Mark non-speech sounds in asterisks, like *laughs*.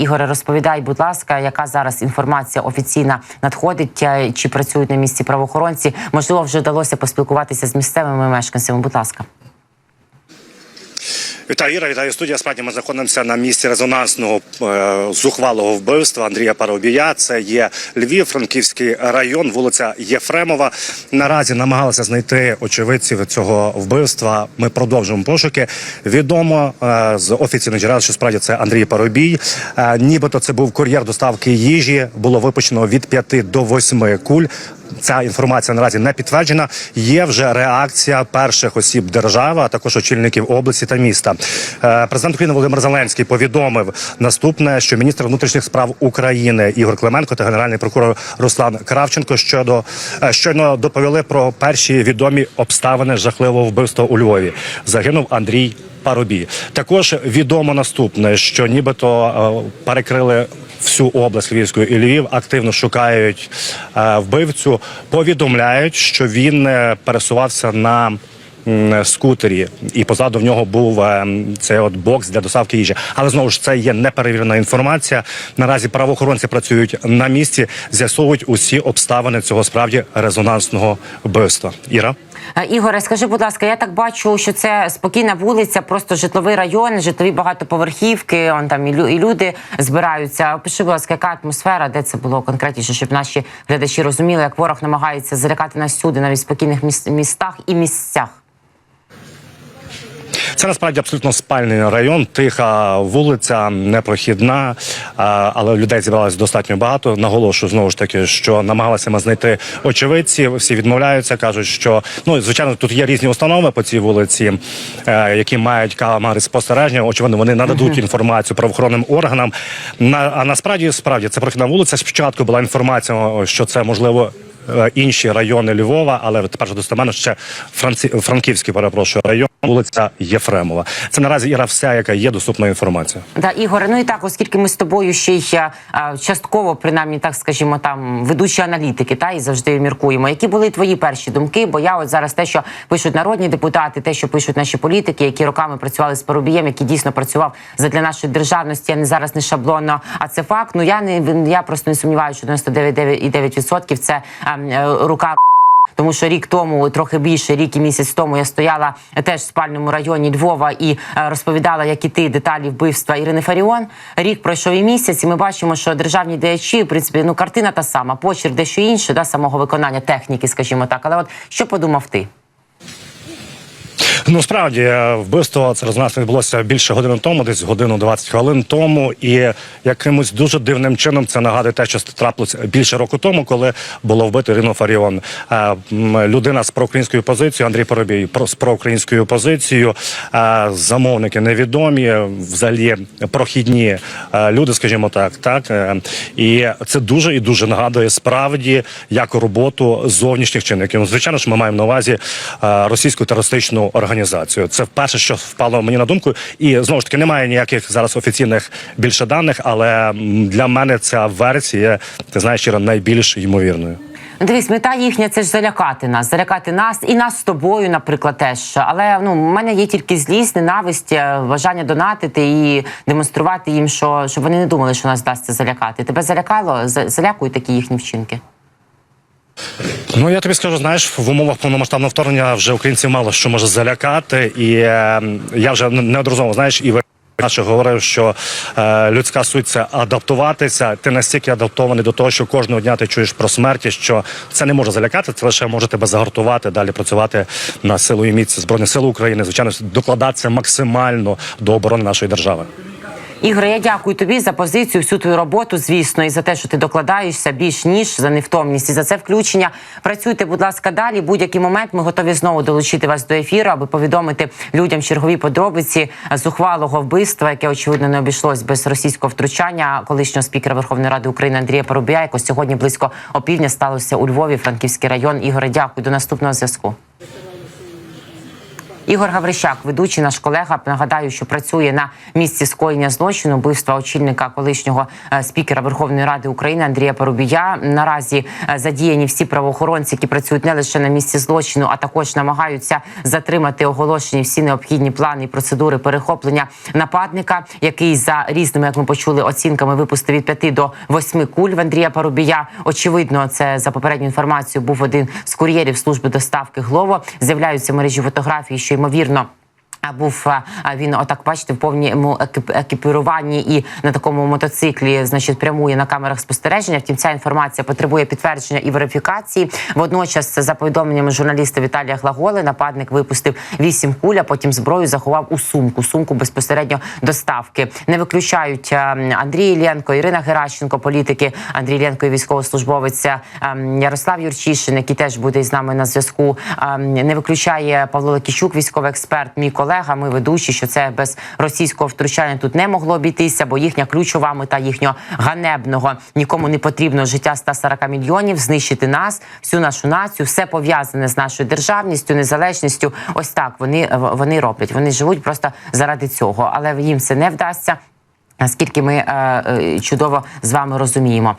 Ігоре, розповідай, будь ласка, яка зараз інформація офіційна надходить? е, Чи працюють на місці правоохоронці? Можливо, вже вдалося поспілкуватися з місцевими мешканцями. Будь ласка. Вітаю, Іра, вітаю студія. Справді ми знаходимося на місці резонансного е, зухвалого вбивства Андрія Парубія. Це є Львів, Франківський район, вулиця Єфремова. Наразі намагалися знайти очевидців цього вбивства. Ми продовжуємо пошуки. Відомо е, з офіційних джерел, що справді це Андрій Парубій. Е, нібито це був кур'єр доставки їжі. Було випущено від 5 до 8 куль. Ця інформація наразі не підтверджена. Є вже реакція перших осіб держави, а також очільників області та міста. Е, Президент України Володимир Зеленський повідомив наступне, що міністр внутрішніх справ України Ігор Клименко та генеральний прокурор Руслан Кравченко щодо е, щойно доповіли про перші відомі обставини жахливого вбивства у Львові. Загинув Андрій. Парубій також відомо наступне, що нібито е, перекрили всю область Львівської і Львів, активно шукають е, вбивцю. Повідомляють, що він е, пересувався на скутері, і позаду в нього був е, цей от бокс для доставки їжі. Але знову ж це є неперевірена інформація. Наразі правоохоронці працюють на місці, з'ясовують усі обставини цього справді резонансного вбивства. Іра. Е, Ігоре, скажи, будь ласка, я так бачу, що це спокійна вулиця, просто житловий район, житлові багатоповерхівки. Он там і люди збираються. Опиши, будь ласка, яка атмосфера, де це було конкретніше, щоб наші глядачі розуміли, як ворог намагається залякати нас сюди, навіть в спокійних міс- містах і місцях. Це насправді абсолютно спальний район, тиха вулиця, непрохідна, але людей зібралось достатньо багато. Наголошую знову ж таки, що намагалися ми знайти очевидців. Всі відмовляються, кажуть, що ну звичайно тут є різні установи по цій вулиці, е, які мають камери спостереження. Очевидно, вони нададуть інформацію правоохоронним органам. На а насправді справді це прохідна вулиця. Спочатку була інформація, що це можливо. Е, Інші райони Львова, але тепер вже достеменно ще Франці... Франківський перепрошую район, вулиця Єфремова. Це наразі іра вся, яка є доступна інформація. Да, Ігоре, ну і так, оскільки ми з тобою ще й е, а, частково, принаймні, так скажімо, там ведучі аналітики, та і завжди міркуємо. Які були твої перші думки? Бо я от зараз те, що пишуть народні депутати, те, що пишуть наші політики, які роками працювали з Парубієм, який дійсно працював задля нашої державності, а не зараз не шаблонно. А це факт. Ну я не я просто не сумніваюся, що 99,9% це е, рука. *laughs* Тому що рік тому, трохи більше, рік і місяць тому, я стояла теж в спальному районі Львова і е, розповідала, як іти деталі вбивства Ірини Фаріон. Рік пройшов і місяць, і ми бачимо, що державні діячі, в принципі, ну картина та сама, почерк дещо інше, да, самого виконання техніки, скажімо так. Але от що подумав ти? Ну справді е, вбивство це розмасно відбулося більше години тому, десь годину 20 хвилин тому, і якимось дуже дивним чином це нагадує те, що трапилося більше року тому, коли було вбито Ірину Фаріон. Е, Людина з проукраїнською позицією, Андрій Поробій з проукраїнською позицією, е, замовники невідомі, взагалі прохідні люди, скажімо так, так і це дуже і дуже нагадує справді як роботу зовнішніх чинників. Звичайно ж, ми маємо на увазі російську терористичну організацію. Це вперше, що впало мені на думку, і знову ж таки немає ніяких зараз офіційних більше даних, але для мене ця версія, ти знаєш, Іра, найбільш ймовірною. Дивись, мета їхня це ж залякати нас, залякати нас і нас з тобою, наприклад, теж. Але ну, в мене є тільки злість, ненависть, е, бажання донатити і демонструвати їм, що щоб вони не думали, що нас вдасться залякати. Тебе залякало? За- Залякують такі їхні вчинки. Ну я тобі скажу, знаєш, в умовах повномасштабного вторгнення вже українців мало що може залякати, і е, я вже неодноразово знаєш і. Наше говорив, що е, людська суть це адаптуватися. Ти настільки адаптований до того, що кожного дня ти чуєш про смерті, що це не може залякати, це лише може тебе загартувати, далі працювати на силу і міць збройних сил України. Звичайно, докладатися максимально до оборони нашої держави. Ігоре, я дякую тобі за позицію, всю твою роботу, звісно, і за те, що ти докладаєшся більш ніж за невтомність і за це включення. Працюйте, будь ласка, далі. Будь-який момент ми готові знову долучити вас до ефіру, аби повідомити людям чергові подробиці зухвалого вбивства, яке очевидно не обійшлось без російського втручання колишнього спікера Верховної Ради України Андрія Парубія, яко сьогодні близько опівдня сталося у Львові, Франківський район. Ігоре, дякую. До наступного зв'язку. Ігор Гаврищак, ведучий наш колега. Нагадаю, що працює на місці скоєння злочину, вбивства очільника колишнього е, спікера Верховної Ради України Андрія Парубія. Наразі е, задіяні всі правоохоронці, які працюють не лише на місці злочину, а також намагаються затримати оголошені всі необхідні плани і процедури перехоплення нападника, який за різними, як ми почули, оцінками випустив від 5 до 8 куль в Андрія Парубія. Очевидно, це за попередню інформацію був один з кур'єрів служби доставки Глово. З'являються мережі фотографії, що ймовірно. Був він отак бачите в повному екіп- екіпіруванні і на такому мотоциклі, значить, прямує на камерах спостереження. Втім, ця інформація потребує підтвердження і верифікації. Водночас, за повідомленнями журналіста Віталія Глаголи, нападник випустив вісім куль, а потім зброю заховав у сумку. Сумку безпосередньо доставки. Не виключають Андрій Іллєнко, Ірина Геращенко, політики. Андрій Іллєнко і військовослужбовець Ярослав Юрчишин, який теж буде із нами на зв'язку. Не виключає Павло Лакічук, військовий експерт, мій колега. Ми ведучі, що це без російського втручання тут не могло обійтися, бо їхня ключова мета їхнього ганебного нікому не потрібно життя 140 мільйонів, знищити нас, всю нашу націю, все пов'язане з нашою державністю, незалежністю. Ось так вони, вони роблять. Вони живуть просто заради цього, але їм це не вдасться. Наскільки ми е, е, чудово з вами розуміємо.